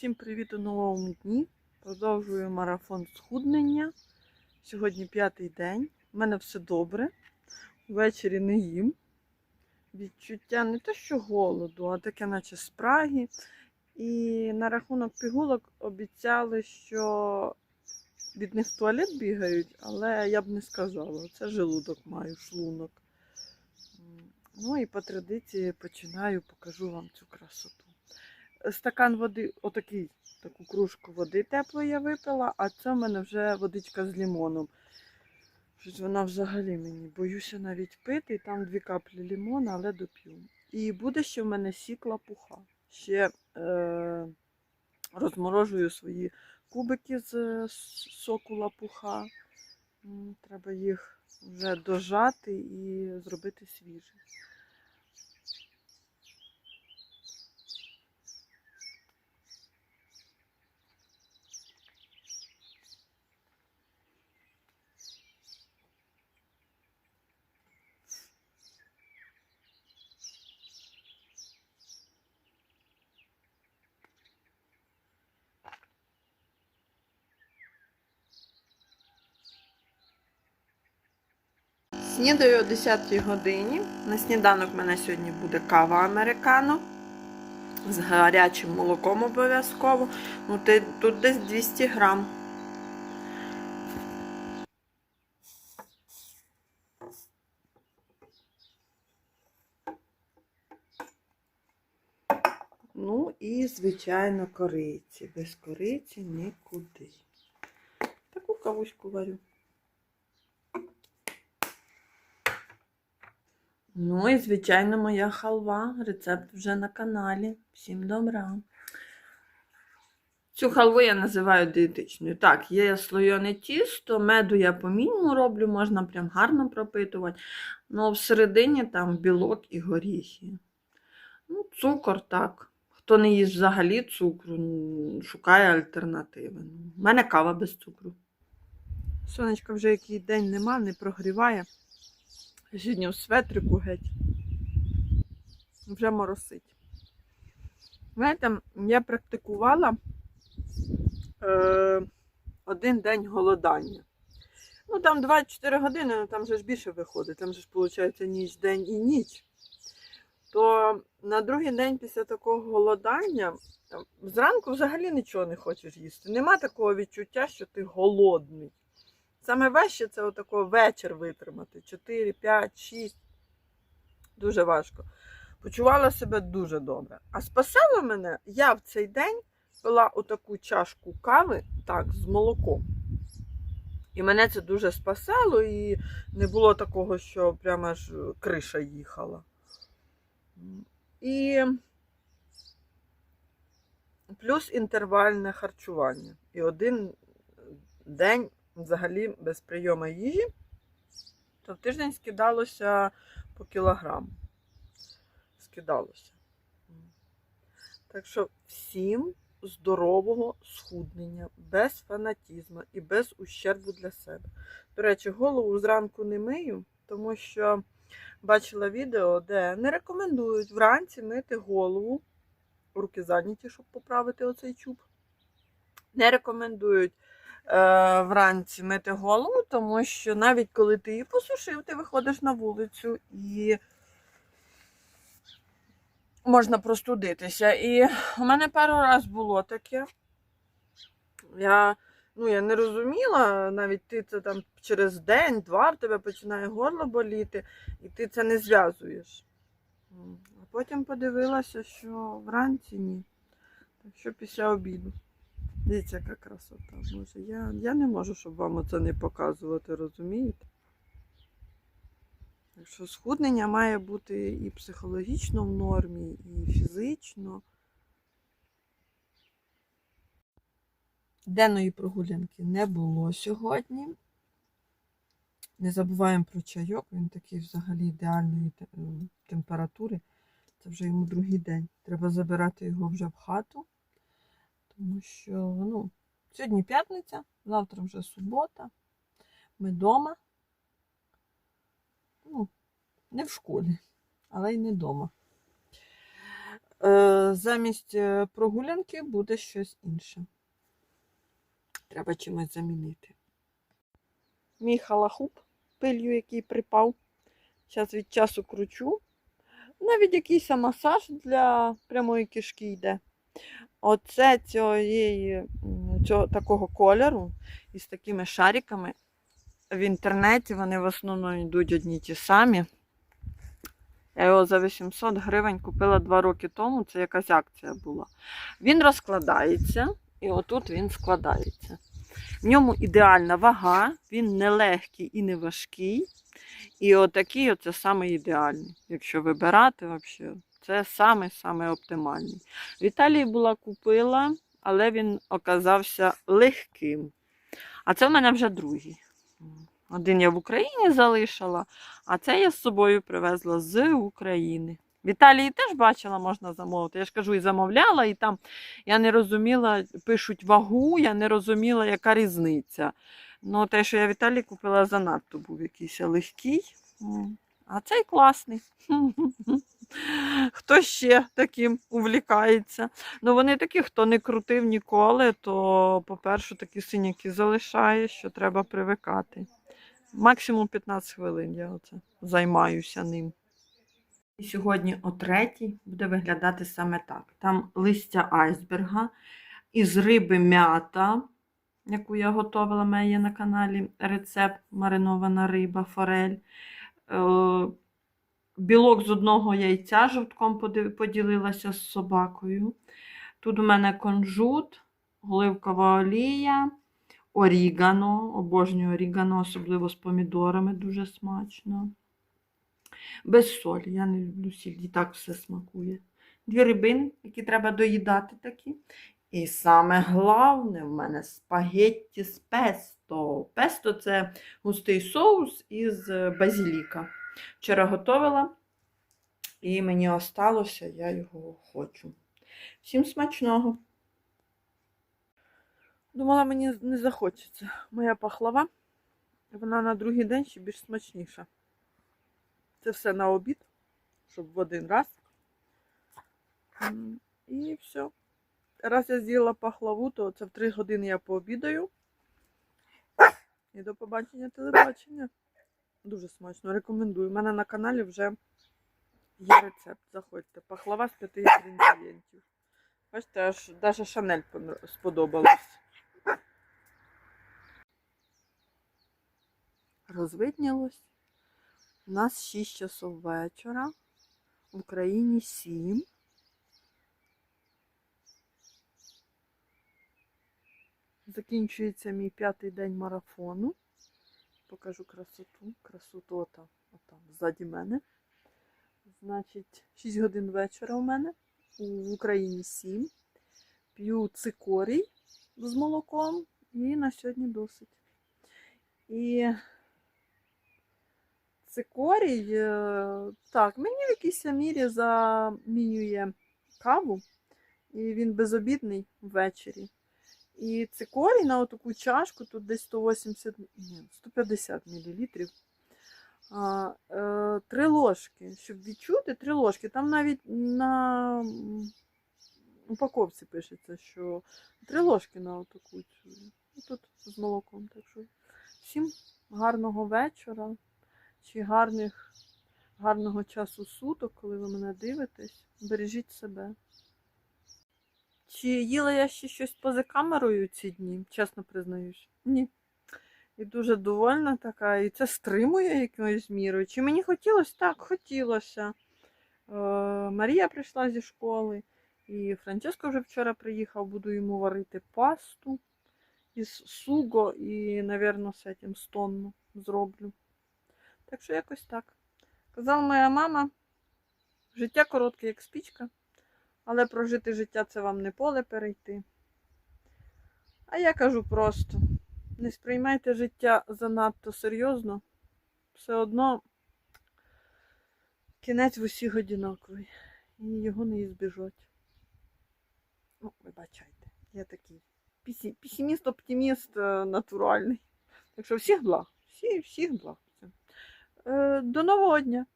Всім привіт у новому дні. Продовжую марафон схуднення. Сьогодні п'ятий день. У мене все добре. Ввечері не їм. Відчуття не те, що голоду, а таке, наче спраги. І на рахунок пігулок обіцяли, що від них в туалет бігають, але я б не сказала. Це желудок маю, шлунок. Ну і по традиції починаю, покажу вам цю красоту. Стакан води, отакий, таку кружку води теплої я випила, а це в мене вже водичка з лимоном. Вона взагалі мені боюся навіть пити, і там дві каплі лимона, але доп'ю. І буде ще в мене сік лапуха. Ще е, розморожую свої кубики з соку лапуха. Треба їх вже дожати і зробити свіжі. Снідаю о 10 годині. На сніданок в мене сьогодні буде кава американо. З гарячим молоком обов'язково. Ну, тут десь 200 грам. Ну і, звичайно, кориці. Без кориці нікуди. Таку кавуську варю. Ну і, звичайно, моя халва. Рецепт вже на каналі. Всім добра. Цю халву я називаю дієтичною. Так, є слоєне тісто, меду я по мінімуму роблю, можна прям гарно пропитувати. Ну, всередині там білок і горіхи. Ну, цукор так. Хто не їсть взагалі цукру, шукає альтернативи. У мене кава без цукру. Сонечка вже який день нема, не прогріває. Сьогодні в светрику геть. Вже моросить. Знаєте, я практикувала е, один день голодання. Ну, там 24 години, ну там же ж більше виходить, там же ж виходить ніч, день і ніч. То на другий день після такого голодання там, зранку взагалі нічого не хочеш їсти. Нема такого відчуття, що ти голодний. Саме важче це отако вечір витримати. 4, 5, 6. Дуже важко. Почувала себе дуже добре. А спасало мене, я в цей день пила отаку чашку кави так, з молоком. І мене це дуже спасало, і не було такого, що прямо аж криша їхала. І плюс інтервальне харчування. І один день взагалі без прийому їжі, то в тиждень скидалося по кілограму. Скидалося. Так що всім здорового схуднення, без фанатізму і без ущербу для себе. До речі, голову зранку не мию, тому що бачила відео, де не рекомендують вранці мити голову, руки зайняті, щоб поправити оцей чуб. Не рекомендують вранці мити голову, тому що навіть коли ти її посушив, ти виходиш на вулицю і можна простудитися. І у мене пару раз було таке. Я, ну, я не розуміла, навіть ти це там через день-два в тебе починає горло боліти, і ти це не зв'язуєш. А потім подивилася, що вранці ні. Так що після обіду. Дивіться, яка красота. Боже, я, я не можу, щоб вам це не показувати, розумієте? Так що схуднення має бути і психологічно в нормі, і фізично. Денної прогулянки не було сьогодні. Не забуваємо про чайок, він такий взагалі ідеальної е, температури. Це вже йому другий день. Треба забирати його вже в хату, тому що ну, сьогодні п'ятниця, завтра вже субота. Ми вдома. Ну, не в школі, але й не вдома. Е, замість е, прогулянки буде щось інше. Треба чимось замінити. Мій халахуп, пилью, який припав. Час від часу кручу. Навіть якийсь масаж для прямої кишки йде. Оце цієї, цього такого кольору із такими шариками. В інтернеті вони в основному йдуть одні ті самі. Я його за 800 гривень купила 2 роки тому, це якась акція була. Він розкладається, і отут він складається. В ньому ідеальна вага, він не легкий і не важкий. І отакий оце саме ідеальний. Якщо вибирати, взагалі, це саме-саме оптимальний. В була купила, але він оказався легким. А це в мене вже другий. Один я в Україні залишила, а це я з собою привезла з України. В теж бачила, можна замовити. Я ж кажу, і замовляла, і там я не розуміла, пишуть вагу, я не розуміла, яка різниця. Ну, те, що я в Італії купила, занадто був якийсь легкий. А цей класний. Хто ще таким увлікається? Ну, вони такі, хто не крутив ніколи, то, по-перше, такі синяки залишає, що треба привикати. Максимум 15 хвилин я оце займаюся ним. І сьогодні о третій буде виглядати саме так. Там листя айсберга, із риби м'ята, яку я готувала, в мене на каналі рецепт маринована риба, форель. Білок з одного яйця жовтком поділилася з собакою. Тут у мене конжут, оливкова олія, орігано, обожнюю орігано, особливо з помідорами, дуже смачно. Без солі, я не люблю сіль, і так все смакує. Дві рибини, які треба доїдати такі. І саме головне в мене спагетті з песто. Песто це густий соус із базіліка. Вчора готувала, і мені осталося, я його хочу. Всім смачного! Думала, мені не захочеться. Моя пахлава, вона на другий день ще більш смачніша. Це все на обід, щоб в один раз. І все. Раз я з'їла пахлаву, то це в 3 години я пообідаю. І до побачення телебачення. Дуже смачно. Рекомендую. У мене на каналі вже є рецепт. Заходьте. Пахлава з п'яти інгредієнтів. Бачите, аж навіть Шанель сподобалось. Розвиднілось. У нас 6 часов вечора. В Україні 7. Закінчується мій п'ятий день марафону. Покажу красоту. Красоту там, отам, ззаді мене. Значить, 6 годин вечора у мене. В Україні 7. П'ю цикорій з молоком. І на сьогодні досить. І цикорій, е, так, мені в якійсь мірі замінює каву. І він безобідний ввечері. І цикорій на таку чашку, тут десь 180, ні, 150 мл. Е, три ложки. Щоб відчути, три ложки. Там навіть на упаковці пишеться, що три ложки на таку цю. Тут з молоком. Так що всім гарного вечора чи гарних, гарного часу суток, коли ви мене дивитесь. Бережіть себе. Чи їла я ще щось поза камерою ці дні, чесно признаюсь? Ні. І дуже довольна така, і це стримує якоюсь мірою. Чи мені хотілося? Так, хотілося. Е, Марія прийшла зі школи, і Франческо вже вчора приїхав, буду йому варити пасту із суго і, напевно, з цим стонну зроблю. Так що якось так. Казала моя мама, життя коротке, як спічка. Але прожити життя це вам не поле перейти. А я кажу просто: не сприймайте життя занадто серйозно. Все одно кінець в усіх одинаковий. І його не ізбіжать. Ну, вибачайте, я такий песі- песиміст-оптиміст е, натуральний. Так що всіх благ. Всі, всіх благ. Е, До нового дня!